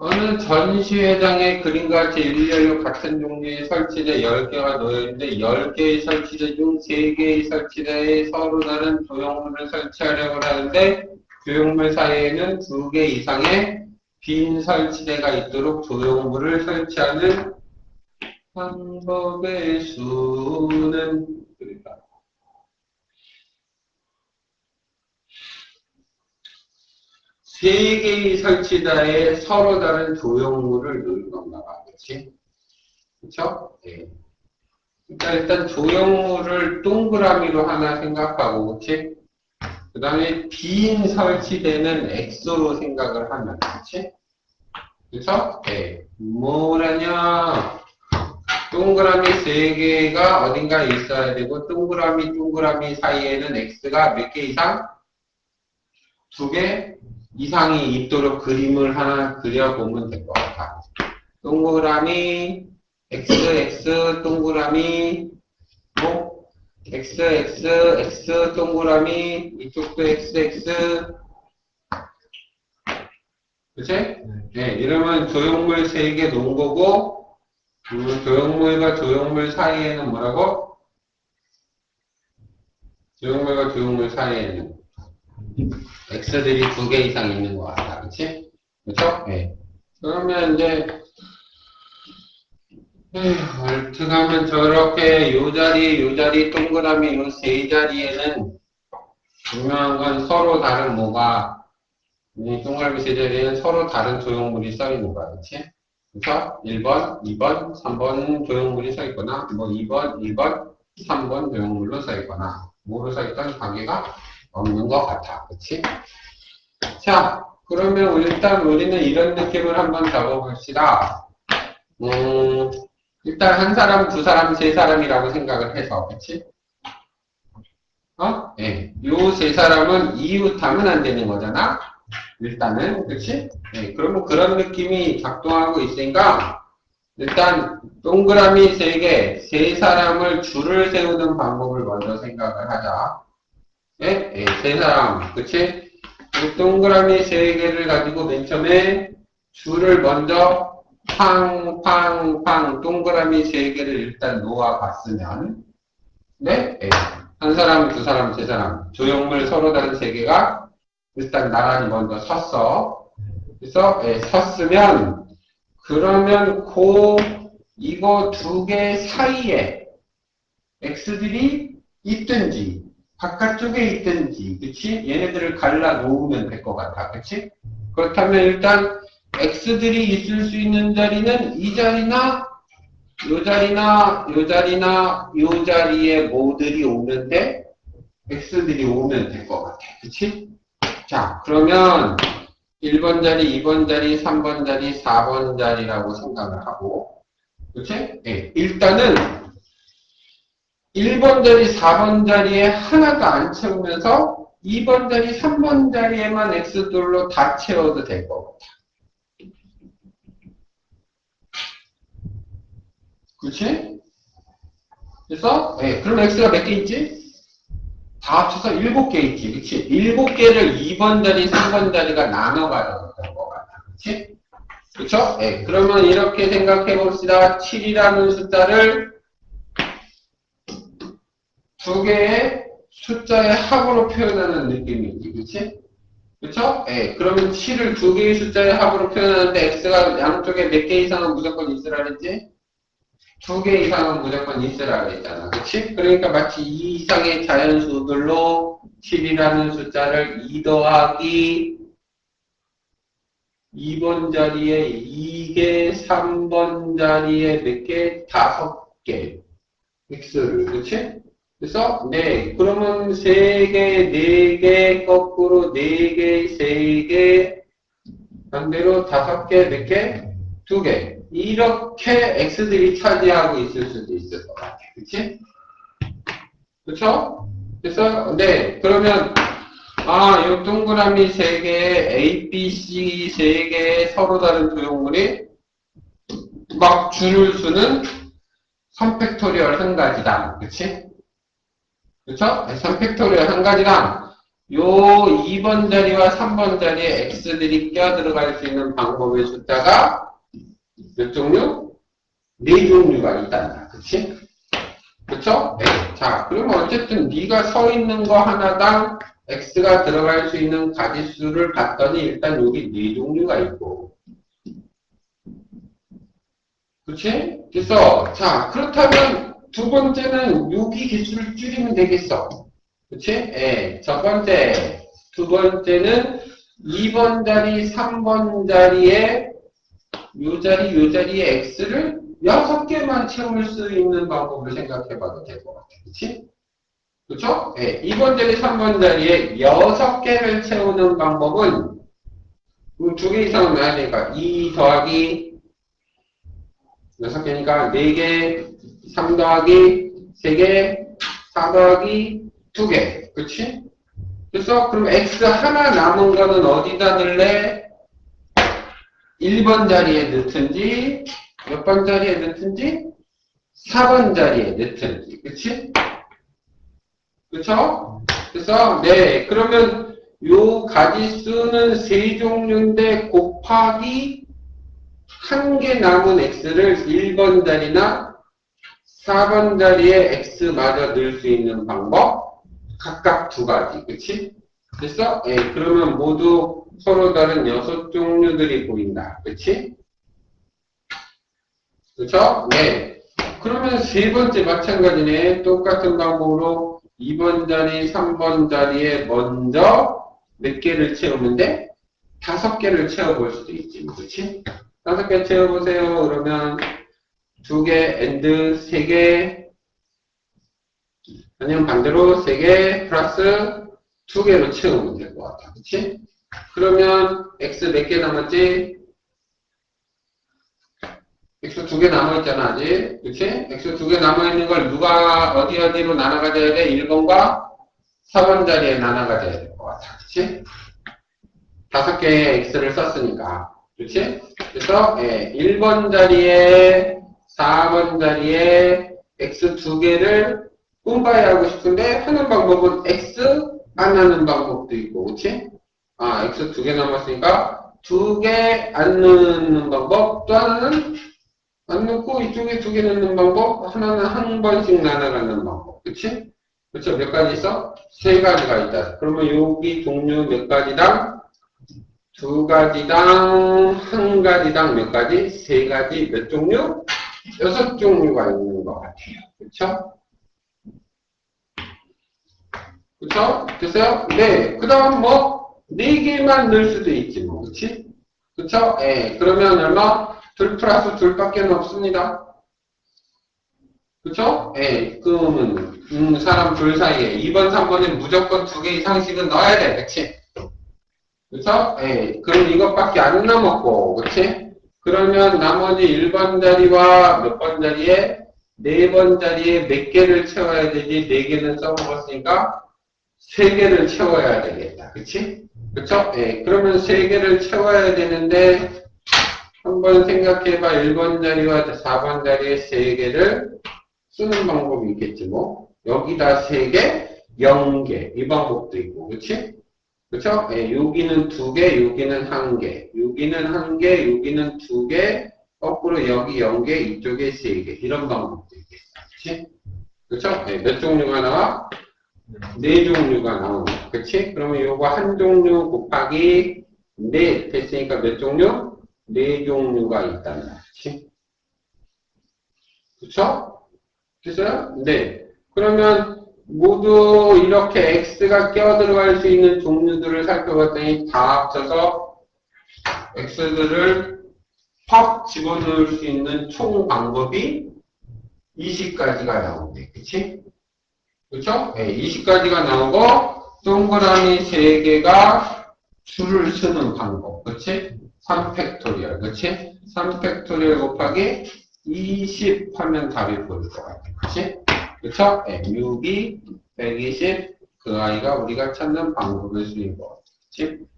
어느 전시회장의 그림과 제1열로 같은 종류의 설치대 10개가 놓여있는데 10개의 설치대 중 3개의 설치대에 서로 다른 조형물을 설치하려고 하는데 조형물 사이에는 2개 이상의 빈 설치대가 있도록 조형물을 설치하는 방법의 수는 그러니까 세 개의 설치다에 서로 다른 조형물을 넣는 건가 봐. 그치? 그쵸? 네. 그러니까 일단 조형물을 동그라미로 하나 생각하고, 그치? 그 다음에 빈 설치되는 X로 생각을 하면, 그치? 그쵸? 네. 뭐라냐? 동그라미 세 개가 어딘가에 있어야 되고, 동그라미, 동그라미 사이에는 X가 몇 개 이상? 두 개? 이상이 있도록 그림을 하나 그려보면 될 것 같아. 동그라미, x, x, 동그라미, 뭐, x, x, 동그라미, 이쪽도 x, x. 그치? 네, 이러면 조형물 세개 놓은 거고, 음, 조형물과 조형물 사이에는 뭐라고? 조형물과 조형물 사이에는 x들이 두 개 이상 있는 것 같다. 그치? 그쵸? 네. 그러면 이제, 얼트가면 저렇게 요 자리, 요 자리, 동그라미 요 세 자리에는 중요한 건 서로 다른 뭐가, 이 동그라미 세 자리에는 서로 다른 조형물이 써 있는 거야. 그치? 그쵸? 1번, 2번, 3번 조형물이 써 있거나, 뭐 2번, 1번, 3번 조형물로 써 있거나, 뭐로 써 있던 관계가 없는 것 같아. 그치? 자, 그러면 일단 우리는 이런 느낌을 한번 잡아봅시다. 음, 일단 한 사람, 두 사람, 세 사람이라고 생각을 해서, 그치? 어? 예. 요 세 사람은 이웃하면 안 되는 거잖아? 일단은, 그치? 예. 그러면 그런 느낌이 작동하고 있으니까, 일단, 동그라미 세 개, 세 사람을 줄을 세우는 방법을 먼저 생각을 하자. 예? 예, 세 사람, 그치? 이 동그라미 세 개를 가지고 맨 처음에 줄을 먼저 팡, 팡, 팡, 동그라미 세 개를 일단 놓아봤으면, 네? 예. 한 사람, 두 사람, 세 사람, 조형물 서로 다른 세 개가 일단 나란히 먼저 섰어. 그래서, 예, 섰으면, 그러면 고, 이거 두 개 사이에 x들이 있든지, 바깥쪽에 있든지, 그치? 얘네들을 갈라 놓으면 될 것 같아, 그치? 그렇다면 일단 x들이 있을 수 있는 자리는 이 자리나 요 자리나 요 자리나 요 자리에 뭐들이 오면 돼? x들이 오면 될 것 같아, 그치? 자, 그러면 1번 자리, 2번 자리, 3번 자리, 4번 자리라고 생각을 하고, 그치? 예, 일단은 1번 자리, 4번 자리에 하나도 안 채우면서 2번 자리, 3번 자리에만 x들로 다 채워도 될것 같아. 그치? 그래서, 예, 그럼 x가 몇 개 있지? 다 합쳐서 7개 있지. 그치? 7개를 2번 자리, 3번 자리가 나눠가지고 된것 같아. 그치? 그쵸? 예, 그러면 이렇게 생각해 봅시다. 7이라는 숫자를 두 개의 숫자의 합으로 표현하는 느낌이지, 그치? 그쵸? 예, 그러면 7을 두 개의 숫자의 합으로 표현하는데 x가 양쪽에 몇 개 이상은 무조건 있으라 그랬지? 두 개 이상은 무조건 있으라 그랬잖아, 그치? 그러니까 마치 2 이상의 자연수들로 7이라는 숫자를 2 더하기 2번 자리에 2개, 3번 자리에 몇 개? 5개. x를, 그치? 그래서 네 그러면 세개네개 거꾸로 네개세개 반대로 다섯 개몇 개? 두 개. 이렇게 x들이 차지하고 있을 수도 있을 것 같아. 그치? 그쵸? 그래서 네 그러면 아, 이 동그라미 세 개에 A, B, C 세 개의 서로 다른 조형물이 막 줄을 수는 3팩토리얼 한 가지다. 그치? 그쵸? 3팩토리얼 한 가지랑 요 2번 자리와 3번 자리에 x들이 껴 들어갈 수 있는 방법의 숫자가 몇 종류? 네 종류가 있단다. 그치? 그쵸? 네. 자, 그러면 어쨌든 네가 서 있는 거 하나당 x가 들어갈 수 있는 가지수를 봤더니 일단 여기 네 종류가 있고. 그치? 그래서, 자, 그렇다면 두 번째는 여기 개수를 줄이면 되겠어. 그치? 예. 첫 번째, 두 번째는 2번 자리, 3번 자리에 요 자리, 요 자리에 x를 6개만 채울 수 있는 방법을 생각해 봐도 될 것 같아. 그치? 그쵸? 예. 2번 자리, 3번 자리에 6개를 채우는 방법은 두 개 이상은 넣어야 되니까 2 더하기 6개니까 4개, 3 더하기 3개, 4 더하기 2개. 그치? 그래서 그럼 x 하나 남은 거는 어디다 넣을래? 1번 자리에 넣든지 몇 번 자리에 넣든지 4번 자리에 넣든지 그치? 그쵸? 그래서 네 그러면 요 가지수는 세 종류인데 곱하기 한 개 남은 x를 1번 자리나 4번 자리에 x마저 넣을 수 있는 방법 각각 두 가지 그치? 그래서 예, 그러면 모두 서로 다른 여섯 종류들이 보인다 그치? 그쵸? 네. 그러면 세 번째 마찬가지네. 똑같은 방법으로 2번 자리, 3번 자리에 먼저 몇 개를 채우면 돼? 다섯 개를 채워볼 수도 있지. 뭐, 그치? 다섯 개 채워보세요. 그러면 두 개, 엔드, 세 개, 아니면 반대로 세 개, 플러스 두 개로 채우면 될 것 같아. 그치? 그러면 x 몇 개 남았지? x 두 개 남아있잖아, 아직. 그치? x 두 개 남아있는 걸 누가 어디 어디로 나눠 가져야 돼? 1번과 4번 자리에 나눠 가져야 될 것 같아. 그치? 다섯 개의 x를 썼으니까. 그치? 그래서, 예, 1번 자리에, 4번 자리에 x 두 개를 뿜바이 하고 싶은데, 하는 방법은 x 안 하는 방법도 있고, 그치? 아, x 두 개 남았으니까, 두 개 안 넣는 방법, 또 하나는 안 넣고 이쪽에 두 개 넣는 방법, 하나는 한 번씩 나눠가는 방법. 그치? 그쵸? 몇 가지 있어? 세 가지가 있다. 그러면 여기 종류 몇 가지당? 두 가지당, 한 가지당 몇 가지? 세 가지, 몇 종류? 여섯 종류가 있는 것 같아요. 그쵸? 그쵸? 됐어요? 네. 그 다음 뭐, 네 개만 넣을 수도 있지, 뭐. 그치? 그쵸? 예. 그러면 얼마? 둘 플러스 둘밖에 없습니다. 그쵸? 예, 그러면, 음, 사람 둘 사이에 2번, 3번에 무조건 두 개 이상씩은 넣어야 돼. 그치? 그쵸? 예, 그럼 이것밖에 안 남았고, 그치? 그러면 나머지 1번 자리와 몇 번 자리에? 4번 자리에 몇 개를 채워야 되지? 4개는 써먹었으니까 3개를 채워야 되겠다. 그치? 그쵸? 예, 그러면 3개를 채워야 되는데, 한번 생각해봐. 1번 자리와 4번 자리에 3개를 쓰는 방법이 있겠지, 뭐. 여기다 3개, 0개. 이 방법도 있고, 그치? 그쵸? 예, 여기는 2개, 여기는 1개. 여기는 1개, 여기는 2개. 거꾸로 여기 0개, 이쪽에 3개. 이런 방법도. 그치? 그쵸? 예, 몇 종류가 나와? 네 종류가 나온다. 그치? 그러면 요거 한 종류 곱하기 네 됐으니까 몇 종류? 네 종류가 있단다. 그치? 그쵸? 됐어요? 네. 그러면 모두 이렇게 X가 껴들어갈 수 있는 종류들을 살펴봤더니 다 합쳐서 X들을 팍 집어넣을 수 있는 총 방법이 20가지가 나오네. 그치? 그쵸? 네, 20가지가 나오고 동그라미 3개가 줄을 쓰는 방법. 그치? 3팩토리얼. 그치? 3팩토리얼 곱하기 20 하면 답이 보일 것 같아. 그치? 그쵸? 네, 6이 120. 그 아이가 우리가 찾는 있는 것 같아. 그치?